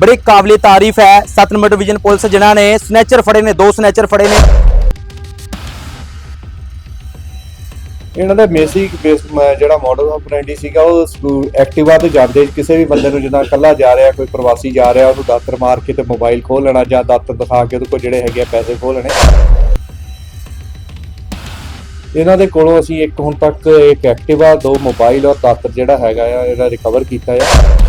ਬੜੀ ਕਾਬਲੇ ਤਾਰੀਫ ਹੈ 7 ਨੰਬਰ ਡਿਵੀਜ਼ਨ ਪੁਲਿਸ ਜਿਨ੍ਹਾਂ ਨੇ ਸਨੈਚਰ ਫੜੇ ਨੇ, ਦੋ ਸਨੈਚਰ ਫੜੇ ਨੇ। ਇਹਨਾਂ ਦਾ ਬੇਸਿਕ ਬੇਸ ਜਿਹੜਾ ਮਾਡਲ ਆਪਰੈਂਡੀ ਸੀਗਾ, ਉਹ ਐਕਟਿਵਾ ਤੇ ਜਾਂਦੇ ਕਿਸੇ ਵੀ ਬੰਦੇ ਨੂੰ ਜਿੱਦਾਂ ਇਕੱਲਾ ਜਾ ਰਿਹਾ, ਕੋਈ ਪ੍ਰਵਾਸੀ ਜਾ ਰਿਹਾ, ਉਹਨੂੰ ਦਾਤਰ ਮਾਰ ਕੇ ਤੇ ਮੋਬਾਈਲ ਖੋਲ ਲੈਣਾ ਜਾਂ ਦਾਤਰ ਦਿਖਾ ਕੇ ਉਹਦੇ ਕੋਲ ਜਿਹੜੇ ਹੈਗੇ ਆ ਪੈਸੇ ਖੋਹ ਲੈਣੇ। ਇਹਨਾਂ ਦੇ ਕੋਲੋਂ ਅਸੀਂ ਇੱਕ ਹੁਣ ਤੱਕ ਇੱਕ ਐਕਟਿਵਾ ਦੋ ਮੋਬਾਈਲ ਔਰ ਦਾਤਰ ਜਿਹੜਾ ਹੈਗਾ ਆ, ਇਹਦਾ ਰਿਕਵਰ ਕੀਤਾ ਆ।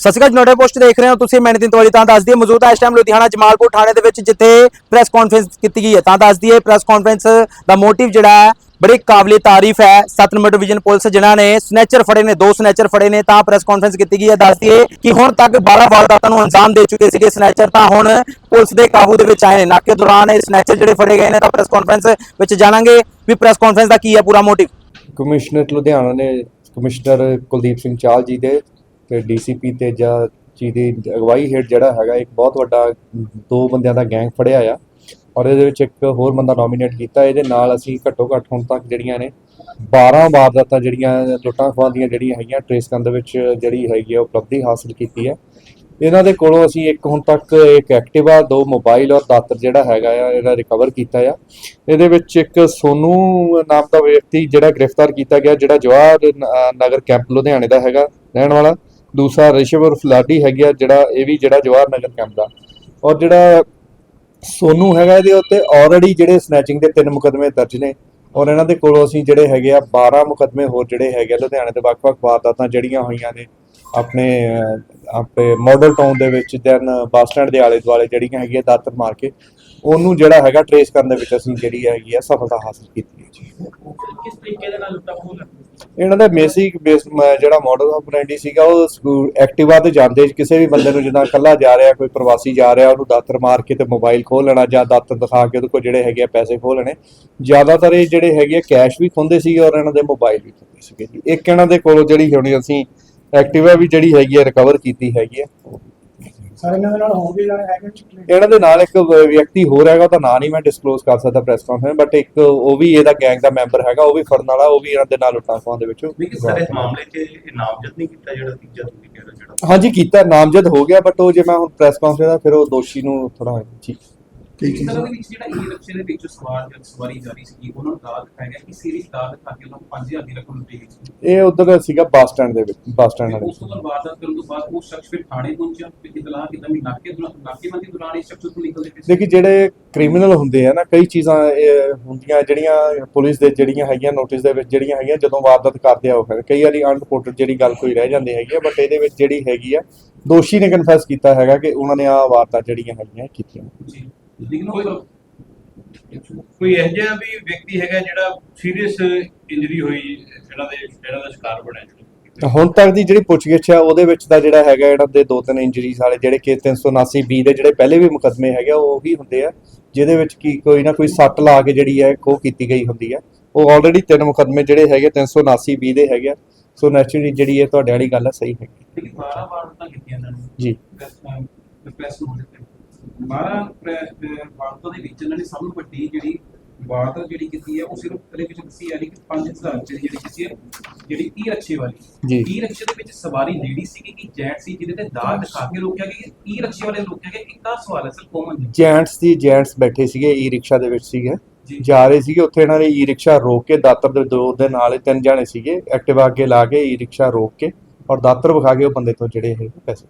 ਸਤਿ ਸ਼੍ਰੀ ਅਕਾਲ ਜਨੋੜੇ ਪੋਸਟ ਦੇਖ ਰਹੇ ਹੋ ਤੁਸੀਂ, ਮੈਂ ਨਿਤਿਨ ਤਵਲੀ ਤਾਂ ਦੱਸ ਦਈਏ ਮੌਜੂਦ ਹੈ ਇਸ ਟਾਈਮ ਲੁਧਿਆਣਾ, ਜਮਾਲਪੁਰ ਥਾਣੇ ਦੇ ਵਿੱਚ, ਜਿੱਥੇ ਪ੍ਰੈਸ ਕਾਨਫਰੰਸ ਕੀਤੀ ਗਈ ਹੈ। ਤਾਂ ਦੱਸ ਦਈਏ ਪ੍ਰੈਸ ਕਾਨਫਰੰਸ ਦਾ ਮੋਟਿਵ ਜਿਹੜਾ ਹੈ, ਬੜੀ ਕਾਬਲੇ ਤਾਰੀਫ ਹੈ। 7 ਨੰਬਰ ਡਿਵੀਜ਼ਨ ਪੁਲਿਸ ਜਿਨ੍ਹਾਂ ਨੇ ਸਨੈਚਰ ਫੜੇ ਨੇ, ਦੋ ਸਨੈਚਰ ਫੜੇ ਨੇ, ਤਾਂ ਪ੍ਰੈਸ ਕਾਨਫਰੰਸ ਕੀਤੀ ਗਈ ਹੈ। ਦੱਸ ਦਈਏ ਕਿ ਹੁਣ ਤੱਕ 12 ਵਾਰਦਾਤਾਂ ਨੂੰ ਅੰਜਾਮ ਦੇ ਚੁੱਕੇ ਸੀਗੇ ਸਨੈਚਰ ਤਾਂ ਹੁਣ ਪੁਲਿਸ ਦੇ ਕਾਬੂ ਦੇ ਵਿੱਚ ਆਏ ਨੇ। ਨਾਕੇ ਦੌਰਾਨ ਇਹ ਸਨੈਚਰ ਜਿਹੜੇ ਫੜੇ ਗਏ ਨੇ, ਤਾਂ ਪ੍ਰੈਸ ਕਾਨਫਰੰਸ ਵਿੱਚ ਜਾਣਾਂਗੇ ਵੀ ਪ੍ਰੈਸ ਕਾਨਫਰੰਸ ਦਾ ਕੀ ਹੈ ਪੂਰਾ ਮੋਟਿਵ ਕਮਿਸ਼ਨਰ ਲੁਧਿਆਣਾ ਨੇ ਕਮਿਸ਼ਨਰ ਕੁਲਦੀਪ ਸਿੰਘ ਚਾਲ ਜੀ ਦੇ ਤੇ ਡੀਸੀਪੀ ਤੇਜਾ ਜੀ ਦੀ ਅਗਵਾਈ ਹੇਠ ਜਿਹੜਾ ਹੈਗਾ, ਇੱਕ ਬਹੁਤ ਵੱਡਾ, ਦੋ ਬੰਦਿਆਂ ਦਾ ਗੈਂਗ ਫੜਿਆ ਆ ਔਰ ਇਹਦੇ ਵਿੱਚ ਇੱਕ ਹੋਰ ਬੰਦਾ ਨੋਮੀਨੇਟ ਕੀਤਾ। ਇਹਦੇ ਨਾਲ ਅਸੀਂ ਘੱਟੋ ਘੱਟ ਹੁਣ ਤੱਕ ਜਿਹੜੀਆਂ ਨੇ 12 ਵਾਰਦਾਤਾਂ ਜਿਹੜੀਆਂ, ਲੁੱਟਾਂ ਖੋਹਾਂ ਦੀਆਂ ਜਿਹੜੀਆਂ ਹੈਗੀਆਂ, ਟ੍ਰੇਸ ਕਰਨ ਦੇ ਵਿੱਚ ਜਿਹੜੀ ਹੈਗੀ ਆ, ਉਪਲਬਧੀ ਹਾਸਲ ਕੀਤੀ ਹੈ ਇਹਨਾਂ ਦੇ ਕੋਲੋਂ ਅਸੀਂ ਇੱਕ ਹੁਣ ਤੱਕ ਇੱਕ ਐਕਟਿਵਾ, ਦੋ ਮੋਬਾਈਲ ਔਰ ਦਾਤਰ ਜਿਹੜਾ ਹੈਗਾ ਆ, ਇਹਦਾ ਰਿਕਵਰ ਕੀਤਾ ਆ। ਇਹਦੇ ਵਿੱਚ ਇੱਕ ਸੋਨੂ ਨਾਮ ਦਾ ਵਿਅਕਤੀ ਜਿਹੜਾ ਗ੍ਰਿਫਤਾਰ ਕੀਤਾ ਗਿਆ, ਜਿਹੜਾ ਜਵਾਹਰ ਨਗਰ ਕੈਂਪ ਲੁਧਿਆਣੇ ਦਾ ਹੈਗਾ, ਰਹਿਣ ਵਾਲਾ। ਦੂਸਰਾ ਰਿਸ਼ਵ ਉਰਫ ਹੈਗਾ ਜਿਹੜਾ ਇਹ ਵੀ ਜਿਹੜਾ ਜਵਾਹਰ ਨਗਰ ਕੈਂਪ ਦਾ। ਔਰ ਜਿਹੜਾ ਸੋਨੂ ਹੈਗਾ ਇਹਦੇ ਉੱਤੇ ਆਲਰੇਡੀ ਜਿਹੜੇ ਸਨੈਚਿੰਗ ਦੇ ਤਿੰਨ ਮੁਕਦਮੇ ਦਰਜ ਨੇ। ਔਰ ਇਹਨਾਂ ਦੇ ਕੋਲੋਂ ਅਸੀਂ ਜਿਹੜੇ ਹੈਗੇ ਆ 12 ਮੁਕਦਮੇ ਹੋਰ ਜਿਹੜੇ ਹੈਗੇ ਆ ਲੁਧਿਆਣੇ ਦੇ ਵੱਖ-ਵੱਖ ਵਾਰਦਾਤਾਂ ਜਿਹੜੀਆਂ ਹੋਈਆਂ ਨੇ ਆਪਣੇ ਅਹ, ਆਪਣੇ ਮਾਡਲ ਟਾਊਨ ਦੇ ਵਿੱਚ ਦੈਨ ਬੱਸ ਸਟੈਂਡ ਦੇ ਆਲੇ ਦੁਆਲੇ ਜਿਹੜੀਆਂ ਹੈਗੀਆਂ ਦਾਤਰ ਮਾਰ ਕੇ ਉਹਨੂੰ ਜਿਹੜਾ ਹੈਗਾ ਟਰੇਸ ਕਰਨ ਦੇ ਵਿੱਚ ਅਸੀਂ ਜਿਹੜੀ ਹੈਗੀ ਆ ਸਫਲਤਾ ਹਾਸਲ ਕੀਤੀ ਹੈ ਜੀ। ਕਿਸ ਤਰੀਕੇ ਦੇ ਨਾਲ ਲੁੱਟਾ ਕਰਦੇ ਇਹਨਾਂ ਦਾ ਬੇਸਿਕ ਬੇਸ ਜਿਹੜਾ ਮਾਡਲ ਆਪਰੈਂਡੀ ਸੀਗਾ ਉਹ ਸਕੂ- ਐਕਟਿਵਾ ਤੇ ਜਾਂਦੇ ਕਿਸੇ ਵੀ ਬੰਦੇ ਨੂੰ ਜਿੱਦਾਂ ਇਕੱਲਾ ਜਾ ਰਿਹਾ ਕੋਈ ਪ੍ਰਵਾਸੀ ਜਾ ਰਿਹਾ ਉਹਨੂੰ ਦਾਤਰ ਮਾਰ ਕੇ ਤੇ ਮੋਬਾਈਲ ਖੋਹ ਲੈਣਾ ਜਾਂ ਦਾਤਰ ਦਿਖਾ ਕੇ ਉਹਦੇ ਕੋਲ ਜਿਹੜੇ ਹੈਗੇ ਆ ਪੈਸੇ ਖੋਹ ਲੈਣੇ। ਜ਼ਿਆਦਾਤਰ ਇਹ ਜਿਹੜੇ ਹੈਗੇ ਆ ਕੈਸ਼ ਵੀ ਖੁੰਦੇ ਸੀਗੇ ਔਰ ਇਹਨਾਂ ਦੇ ਮੋਬਾਈਲ ਵੀ ਖੁੰਦੇ ਸੀਗੇ ਜੀ। ਇੱਕ ਇਹਨਾਂ ਦੇ ਕੋਲੋਂ ਜਿਹੜੀ ਹੁਣ ਅਸੀਂ ਐਕਟਿਵਾ ਵੀ ਜਿਹੜੀ ਹੈਗੀ ਆ ਰਿਕਵਰ ਕੀਤੀ ਹੈਗੀ ਆ। ਸਾਰੇ ਇਹਨਾਂ ਦੇ ਨਾਲ ਹੋ ਗਏ ਜਾਣੇ ਹੈਗੇ ਚਿੱਟੇ ਇਹਨਾਂ ਦੇ ਨਾਲ ਇੱਕ ਵ- ਵਿਅਕਤੀ ਹੋਰ ਹੈਗਾ ਉਹਦਾ ਨਾਂ ਨਹੀਂ ਮੈਂ ਡਿਸਕਲੋਜ਼ ਕਰ ਸਕਦਾ ਪ੍ਰੈਸ ਕਾਨਫਰੰਸ ਬਟ ਇੱਕ ਉਹ ਵੀ ਇਹਦਾ ਗੈਂਗ ਦਾ ਮੈਂਬਰ ਹੈਗਾ ਉਹ ਵੀ ਫੜਨ ਵਾਲਾ ਉਹ ਵੀ ਇਹਨਾਂ ਦੇ ਨਾਲ ਲੁੱਟਾਂ ਖੋਹਾਂ ਦੇ ਵਿੱਚ ਵੀ ਕਿ ਸਰ ਇਸ ਮਾਮਲੇ 'ਚ ਇਹ ਨਾਮਜ਼ਦ ਨਹੀਂ ਕੀਤਾ ਜਿਹੜਾ ਤੀਜਾ ਤੁਸੀਂ ਕਹਿ ਰਹੇ ਹੋ ਜਿਹੜਾ ਹਾਂਜੀ ਕੀਤਾ ਨਾਮਜ਼ਦ ਹੋ ਗਿਆ ਬਟ ਉਹ ਜੇ ਮੈਂ ਹੁਣ ਪ੍ਰੈਸ ਕਾਨਫਰੰਸ ਦਾ ਫਿਰ ਉਹ ਦੋਸ਼ੀ ਨੂੰ ਥੋੜਾ ਜੀ ਠੀਕ ਸਰ ਉਹਦੇ ਵਿੱਚ ਜਿਹੜਾ ਈ ਰਿਕਸ਼ੇ ਦੇ ਵਿੱਚ ਸਵਾਰ ਜਾਂ ਸਵਾਰੀ ਜਾ ਰਹੀ ਸੀ ਉਹਨਾਂ ਨੂੰ ਦਾਅ ਗਿਆ ਕਿ ਸੀਰੀਜ਼ ਦਾਅ ਦਿਖਾ ਕੇ ਉਹਨਾਂ ਨੂੰ 5000 ਦੀ ਰਕਮ ਗਈ ਸੀ। ਇਹ ਉਧਰ ਸੀਗਾ ਬੱਸ ਸਟੈਂਡ ਦੇ ਵਿੱਚ ਬੱਸ ਸਟੈਂਡ ਵਾਲੇ। ਉਸ ਤੋਂ ਬਾਅਦ ਵਾਰਦਾਤ ਕਰਨ ਤੋਂ ਬਾਅਦ ਉਹ ਸ਼ਖਸ ਫਿਰ ਥਾਣੇ ਪਹੁੰਚਿਆ ਫਿਰ ਇਤਲਾਹ ਕੀਤਾ ਵੀ ਨਾਕੇ ਦੌਰਾਨ ਨਾਕੇਬੰਦੀ ਦੌਰਾਨ ਇਸ ਸ਼ਖਸ ਤੋਂ ਨਿਕਲਦੇ ਪਏ ਦੇਖੀ ਜਿਹੜੇ ਕ੍ਰਿਮੀਨਲ ਹੁੰਦੇ ਆ ਨਾ ਕਈ ਚੀਜ਼ਾਂ ਇਹ ਹੁੰਦੀਆਂ ਜਿਹੜੀਆਂ ਪੁਲਿਸ ਦੇ ਜਿਹੜੀਆਂ ਹੈਗੀਆਂ ਨੋਟਿਸ ਦੇ ਵਿੱਚ ਜਿਹੜੀਆਂ ਹੈਗੀਆਂ ਜਦੋਂ ਵਾਰਦਾਤ ਕਰਦੇ ਆ ਉਹ ਫਿਰ। ਕਈ ਵਾਰੀ ਅਨਰਿਪੋਰਟਡ ਜਿਹੜੀ ਗੱਲ ਕੋਈ ਰਹਿ ਜਾਂਦੀ ਹੈਗੀ ਆ ਬਟ ਇਹਦੇ ਵਿੱਚ ਜਿਹੜੀ ਹੈਗੀ ਆ ਦੋਸ਼ੀ ਨੇ ਕਨਫੈਸ ਕੀਤਾ ਹੈਗਾ ਕਿ ਉਹਨਾਂ ਨੇ ਆ ਵਾਰਦਾਤ ਜਿਹੜੀਆਂ ਹੈਗੀਆਂ ਕੀਤੀਆਂ। ਜੀ। ਲੇਕਿਨ ਕੋਈ ਇਹੋ ਜਿਹਾ ਵੀ ਵਿਅਕਤੀ ਹੈਗਾ ਜਿਹੜਾ ਸੀਰੀਅਸ ਇੰਜਰੀ ਹੋਈ ਇਹਨਾਂ ਦੇ ਇਹਨਾਂ ਦਾ ਸ਼ਿਕਾਰ ਬਣਿਆ ਜਿਹੜਾ ਹੁਣ ਤੱਕ ਦੀ ਜਿਹੜੀ ਪੁੱਛਗਿੱਛ ਆ ਉਹਦੇ ਵਿੱਚ ਤਾਂ ਜਿਹੜਾ ਹੈਗਾ ਇਹਨਾਂ ਦੇ ਦੋ ਤਿੰਨ ਇੰਜਰੀਜ਼ ਵਾਲੇ ਜਿਹੜੇ ਕਿ 379 ਬੀ ਦੇ ਜਿਹੜੇ ਪਹਿਲੇ ਵੀ ਮੁਕੱਦਮੇ ਹੈਗੇ ਉਹ ਹੀ ਹੁੰਦੇ ਆ ਜਿਹਦੇ ਵਿੱਚ ਕੀ ਕੋਈ ਨਾ ਕੋਈ ਸੱਟ ਲਾ ਕੇ ਜਿਹੜੀ ਹੈ ਖੋਹ ਕੀਤੀ ਗਈ ਹੁੰਦੀ ਆ। ਉਹ ਆਲਰੇਡੀ ਤਿੰਨ ਮੁਕੱਦਮੇ ਜਿਹੜੇ ਹੈਗੇ 379 ਬੀ ਦੇ ਹੈਗੇ ਆ। ਸੋ ਨੈਚੁਰਲੀ ਜਿਹੜੀ ਇਹ ਤੁਹਾਡੇ ਵਾਲੀ ਗੱਲ ਆ ਸਹੀ ਹੈਗੀ। ਲੇਕਿਨ 12 ਵਾਰਦਾਤਾਂ ਕੀਤੀਆਂ ਇਹਨਾਂ ਨੇ। ਜੀ। ਪ੍ਰੈਸ ਨੂੰ ਦਿੱਤੇ 12 ਵਾਰਦਾਤਾਂ ਦੇ ਵਿੱਚ ਇਹਨਾਂ ਨੇ ਸਭ ਤੋਂ ਵੱਡੀ ਜਿਹੜੀ ਵਾਰਦਾਤ ਜਿਹੜੀ ਕੀਤੀ ਹੈ ਉਹ ਸਿਰਫ ਪਹਿਲੇ ਵਿੱਚ ਦੱਸੀ ਯਾਨੀ ਕਿ 5000 ਰੁਪਏ ਦੀ ਜਿਹੜੀ ਕੀਤੀ ਹੈ ਜਿਹੜੀ ਈ ਰਕਸ਼ੇ ਵਾਲੀ। ਜੀ। ਈ ਰਕਸ਼ੇ ਦੇ ਵਿੱਚ ਸਵਾਰੀ ਲੇਡੀ ਸੀਗੀ ਕਿ ਜੈਂਟ ਸੀ ਜਿਹਦੇ ਤੇ ਦਾਗ ਦਿਖਾ ਕੇ ਰੋਕਿਆ ਗਿਆ। ਈ ਰਕਸ਼ੇ ਵਾਲੇ ਨੂੰ ਰੋਕਿਆ ਗਿਆ। ਇੱਕ ਤਾਂ ਸਵਾਲ ਹੈ ਸਰ ਕੋਮਨ ਜੈਂਟਸ ਦੀ ਜੈਂਟਸ ਬੈਠੇ ਸੀਗੇ ਈ ਰਿਕਸ਼ਾ ਦੇ ਵਿੱਚ ਸੀਗੇ। ਜੀ। ਰਹੇ ਸੀਗੇ ਉੱਥੇ ਇਹਨਾਂ ਨੇ ਈ ਰਿਕਸ਼ਾ ਰੋਕ ਕੇ ਦਾਤਰ ਦੇ ਦੋ ਦੇ ਨਾਲ ਤਿੰਨ ਜਾਣੇ ਸੀਗੇ ਐਕਟਿਵਾ ਅੱਗੇ ਲਾ ਕੇ ਈ ਰਿਕਸ਼ਾ ਰੋਕ ਕੇ ਔਰ ਦਾਤਰ ਵਿਖਾ ਕੇ ਉਹ ਬੰਦੇ ਤੋਂ ਜਿਹੜੇ ਹੈ ਪੈਸੇ।